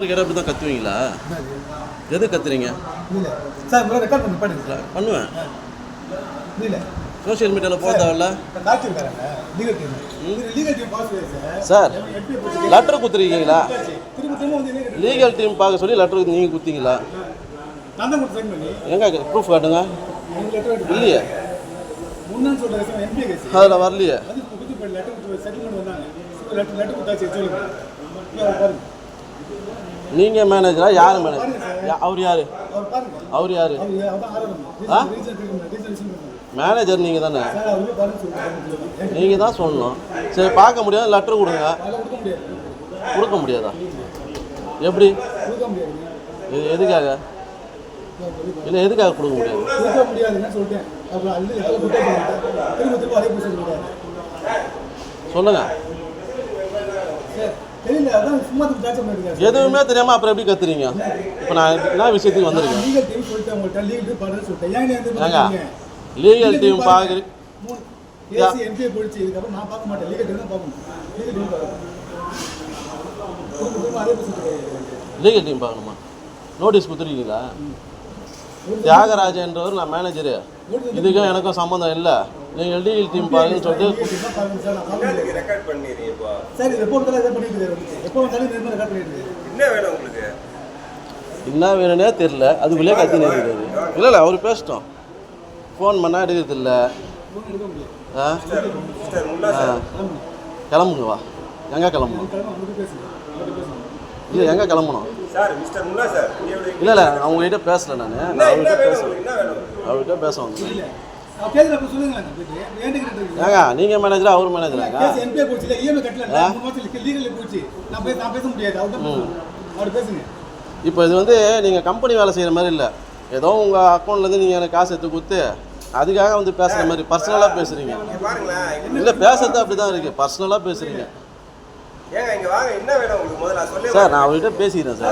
இருக்கிற அப்படி தான் கத்துவீங்களா? எது கத்துறீங்க? பண்ணுவேன். சோஷியல் மீடியாவில் போக தேவையில்ல சார் லெட்டர் என்ன லீகல் டீம் பார்க்க சொல்லி லெட்டர் நீங்கள் குத்திங்களா? நான் தான் கொடுத்து சைன் பண்ணி. எங்க ப்ரூஃப் காட்டுங்க. இல்லையே. அதில் வரலையே. நீங்கள் மேனேஜரா யார் மேனேஜர் அவர் யார்? அவர் யார்? ஆ? மேனேஜர் நீங்கள் தானே? நீங்கள் தான் சொல்லணும். சரி பார்க்க முடியாது லெட்டர் கொடுங்க. கொடுக்க முடியாதா? எப்படி? இது எதுக்காக? இல்லை எதுக்காக கொடுக்க முடியாது? கொடுக்க முடியாதுன்னு சொல்லிட்டேன் எதுவுமே தெரியாமல் அப்புறம் எப்படி கத்துறீங்க? இப்போ நான் என்ன விஷயத்துக்கு வந்திருக்கேன்? லீகல் டீம் அவங்கள்ட்ட லீகல் டீம் பார்க்கணும். நோட்டீஸ் கொடுத்துருக்கீங்களா? தியாகராஜன்றவர் நான் மேனேஜரு இதுக்கும் எனக்கும் சம்மந்தம் இல்லை. நீங்கள் லீகல் டீம் பாருங்கன்னு சொல்லிட்டு சார் இது எப்போ வந்தாலும் இதை பண்ணிட்டு இருக்காரு எப்போ வந்தாலும் இந்த ரெக்கார்ட் பண்ணிட்டு என்ன வேணும் உங்களுக்கு? என்ன வேணும்னே தெரில அதுக்குள்ளே கத்தினே இருக்காது இல்லை இல்லை அவர் பேசிட்டோம். ஃபோன் பண்ணால் எடுக்கிறது இல்லை ஆ? கிளம்புங்க வா. எங்கே கிளம்பணும்? இல்லை எங்கே கிளம்பணும்? Sir mister Mulla sir. நீ எப்படி இல்லை இல்லை அவங்ககிட்ட பேசல நான். அவர்கிட்ட பேச அவர்கிட்ட பேச வந்தேன். ஏங்க நீங்கள் மேனேஜரா அவர் மேனேஜராங்க எம்பிஏ போச்சு இல்லை இஎம்ஐ கட்டல மூணு மாதத்துல லீகலில் போச்சு. நான் பேச நான் பேச முடியாது அவர்கிட்ட அவர் பேசுங்க. இப்போ இது வந்து நீங்கள் கம்பெனி வேலை செய்கிற மாதிரி இல்லை. ஏதோ உங்கள் அக்கௌண்ட்லேருந்து நீங்கள் எனக்கு காசு எடுத்து கொடுத்து அதுக்காக வந்து பேசுகிற மாதிரி பர்சனலாக பேசுகிறீங்க இல்லை பேசுறது அப்படி தான் இருக்குது பர்சனலாக பேசுகிறீங்க சார் நான் அவர்கிட்ட பேசிக்கிறேன் சார்.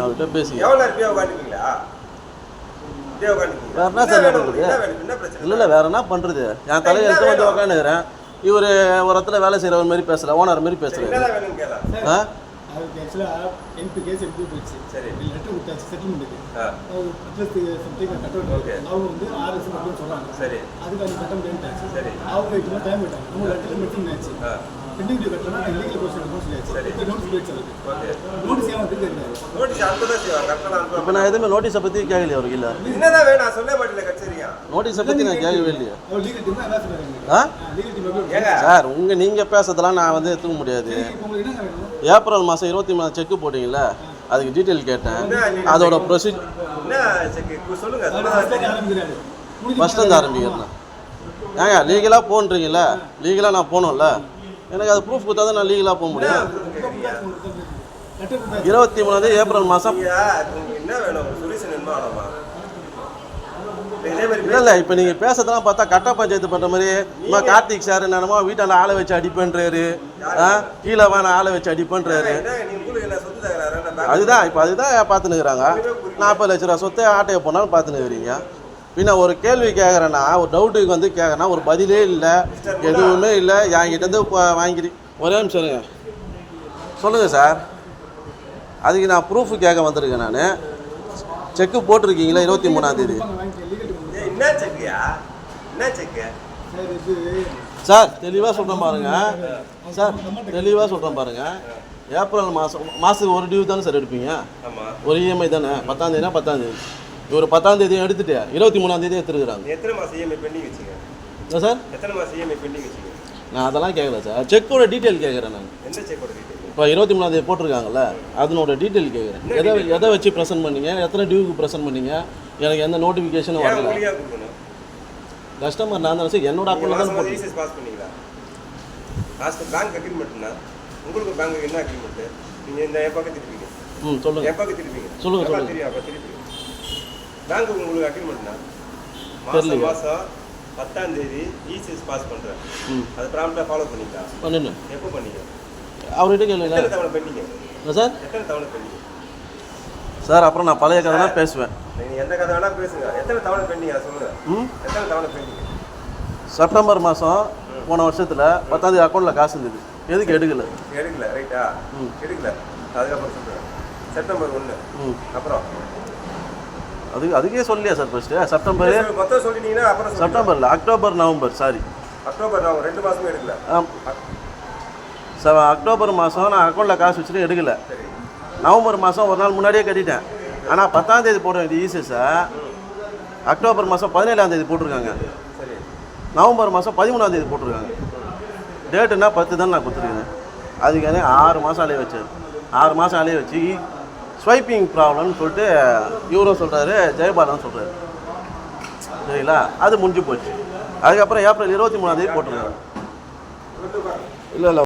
அவர்கிட்ட பேசிக்கிறேன். வேற என்ன சார் இல்லை இல்லை வேற என்ன பண்ணுறது என் தலையை எடுத்து வந்து உக்காந்துக்கிறேன். இவர் ஒரு இடத்துல வேலை செய்கிறவர் மாதிரி பேசல ஓனர் மாதிரி கேளா. ஆ? அவருக்கு ஆக்சுவலாக எம்பி கேஸ் எம்பி போச்சு. சரி. லெட்டர் கொடுத்தாச்சு செட்டில்மெண்ட்டுக்கு ஆ, அவர் அட்ரஸ் சம்திங் கட்ட Okay. அவங்க வந்து ஆறு லட்சம் மட்டும் சொல்கிறாங்க சரி. அதுக்கு அது கட்ட முடியாது சரி. அவங்க இப்போ டைம் விட்டாங்க நம்ம லெட்டர் மீட்டிங் ஆச்சு. ஆ, பெண்டிங் சொல்லியாச்சு. இப்போ நோட்டீஸ் போயிடுச்சு அவருக்கு ஓகே. நோட்டீஸ் ஏன் வந்து தெரியாது நோட்டீஸ் அனுப்பதான் செய்வாங்க. கரெக்டாக இப்போ அனுப்ப நான் எதுவுமே நோட்டீஸை பற்றி கேட்கலையே அவருக்கு இல்லை என்னதான் வேணும்? நான் சொல்ல மாட்டேன் கச்சேரியா? நோட்டீஸை பற்றி நான் கேட்கவே இல்லையே. லீகல் டீம் என்ன ஆ? லீகல் டீம் எப்படி ஏங்க. சார் உங்கள் நீங்கள் பேசுறதெல்லாம் நான் வந்து எடுத்துக்க முடியாது. ஏப்ரல் மாதம் இருபத்தி மூணு செக்கு போட்டிங்கல்ல? அதுக்கு டீட்டெயில் கேட்டேன். அதோட ப்ரொசீஜ் என்ன செக்கு சொல்லுங்க. அவர் சொன்னதா ஃபஸ்ட் தெரியும். ஆரம்பிக்கிறாரு ஃபஸ்ட்டு வந்து ஆரம்பிக்கிறேன். ஏங்க லீகலாக போன்றீங்கல்ல லீகலாக நான் போகணும்ல? எனக்கு அது ப்ரூஃப் கொடுத்தா தான் நான் லீகலாக போக முடியும். இருபத்தி மூணாந்தேதி ஏப்ரல் மாதம் ஐயா, உங்களுக்கு என்ன வேணும்? சொல்யூஷன் என்ன வேணுமா இதே மாதிரி இல்லை இல்லை இப்போ நீங்கள் பேசுறதெல்லாம் பார்த்தா கட்ட பஞ்சாயத்து பண்ணுற மாதிரி இம்மா கார்த்திக் சார் என்னமோ வீட்டால் ஆளை வச்சு அடிப்பேன்றாரு ஆ கீழே வேணா ஆளை வச்சு அடிப்பேன்றாரு அதுதான் இப்போ அதுதான் பார்த்துனுக்குறாங்க நாற்பது லட்ச ரூபா சொத்து ஆட்டையை போனாலும் பார்த்துனுக்குறீங்க பின்ன ஒரு கேள்வி கேட்குறேன்னா ஒரு டவுட்டுக்கு வந்து கேட்குறேன்னா ஒரு பதிலே இல்லை எதுவுமே இல்லை. என்கிட்டேருந்து வாங்கிடி ஒரே நிமிஷம் இருங்க. சொல்லுங்கள் சார். அதுக்கு நான் ப்ரூஃப் கேட்க வந்திருக்கேன் நான். செக்கு போட்டிருக்கீங்களா இருபத்தி மூணாந்தேதி சார் தெளிவாக சொல்கிறேன் பாருங்க. சார் தெளிவாக சொல்கிறேன் பாருங்க. ஏப்ரல் மாதம் மாதத்துக்கு ஒரு டியூ தானே சார் எடுப்பீங்க? ஒரு இஎம்ஐ தானே? பத்தாம் தேதினா இவர் பத்தாம் தேதி எடுத்துட்டு இருபத்தி மூணாம் தேதி எடுத்துருக்குறாங்க. நீ எத்தனை மாசம் இஎம்ஐ பெண்டிங் வச்சீங்க? சார்? எத்தனை மாசம் இஎம்ஐ பெண்டிங் வச்சீங்க? நான் அதெல்லாம் கேட்கல சார். செக்கோட டீட்டெயில் கேட்குறேன் நான். எந்த செக்கோட டீட்டெயில் இப்போ இருபத்தி மூணாம் தேதி போட்டிருக்காங்கல்ல அதனோட டீட்டெயில் கேட்குறேன் எதை எதை வச்சு ப்ரெசென்ட் பண்ணீங்க? எத்தனை டியூக்கு ப்ரெசென்ட் பண்ணீங்க? எனக்கு எந்த நோட்டிஃபிகேஷனும் வரல. கஸ்டமர் நான் தானே சார் என்னோட அக்கௌண்ட்டில் தான் போட்டு பாஸ் பண்ணீங்களா? பேங்க் அக்ரிமெண்ட்னா உங்களுக்கு பேங்க் என்ன அக்ரிமெண்ட் நீங்க இந்த என் திருப்பீங்க. ம் சொல்லுங்கள் என் பக்கம் திருப்பீங்க. சொல்லுங்க, எப்ப சொல்லுங்க. தெரியும் அப்ப திருப்பி பேங்க் உங்களுக்கு மாசம் தெரியலையே. மாசம் பத்தாம் தேதி இசிஎஸ் பாஸ் பண்றேன். அது ப்ராம்ப்டா ஃபாலோ பண்ணிக்கலாம் பண்ணுங்க எப்போ பண்ணீங்க அவர்கிட்ட கேளுங்க. எத்தனை தவணை பெண்டிங்க என்ன சார்? எத்தனை தவணை பெண்டிங்க சார் அப்புறம் நான் பழைய கதை தான் பேசுவேன். நீங்க எந்த கதை வேணா பேசுங்க. எத்தனை தவணை பெண்டிங்க அதை சொல்லுங்க. ம்? எத்தனை தவணை பெண்டிங்க செப்டம்பர் மாதம் போன வருஷத்தில் பத்தாந்தேதி அக்கௌண்ட்டில் காசு இருந்தது. எதுக்கு எடுக்கல? எடுக்கல ரைட்டா ம். எடுக்கல. அதுக்கப்புறம் சொல்கிறேன் செப்டம்பர் ஒன்று ம். அப்புறம்? அதுக்கு அதுக்கே சொல்லியா சார் ஃபஸ்ட்டு செப்டம்பர் மொத்தம் சொல்லிட்டீங்கன்னா அப்புறம் சொல்லுங்க. செப்டம்பரில் அக்டோபர் நவம்பர் சாரி அக்டோபர் நான் ரெண்டு மாசமே எடுக்கல. செவ அக்டோபர் மாதம் நான் அக்கௌண்ட்டில் காசு வச்சுட்டு எடுக்கல. சரி. நவம்பர் மாதம் ஒரு நாள் முன்னாடியே கட்டிட்டேன். ஆனால் பத்தாம் தேதி போட வேண்டிய ஈசஸை அக்டோபர் மாதம் பதினேழாம் தேதி போட்டிருக்காங்க. சரி. நவம்பர் மாதம் பதிமூணாம் தேதி போட்டிருக்காங்க. டேட்டுன்னா பத்து தான் நான் கொடுத்துருக்கேன். அதுக்கான ஆறு மாதம் அலைய வச்சார். ஆறு மாதம் அலைய வச்சு ஸ்வைப்பிங் ப்ராப்ளம்னு சொல்லிட்டு இவரும் சொல்கிறாரு ஜெயபாலன் சொல்கிறாரு சரிங்களா? அது முடிஞ்சு போச்சு. அதுக்கப்புறம் ஏப்ரல் இருபத்தி மூணாம் தேதி போட்டிருக்காங்க இல்லை இல்லை.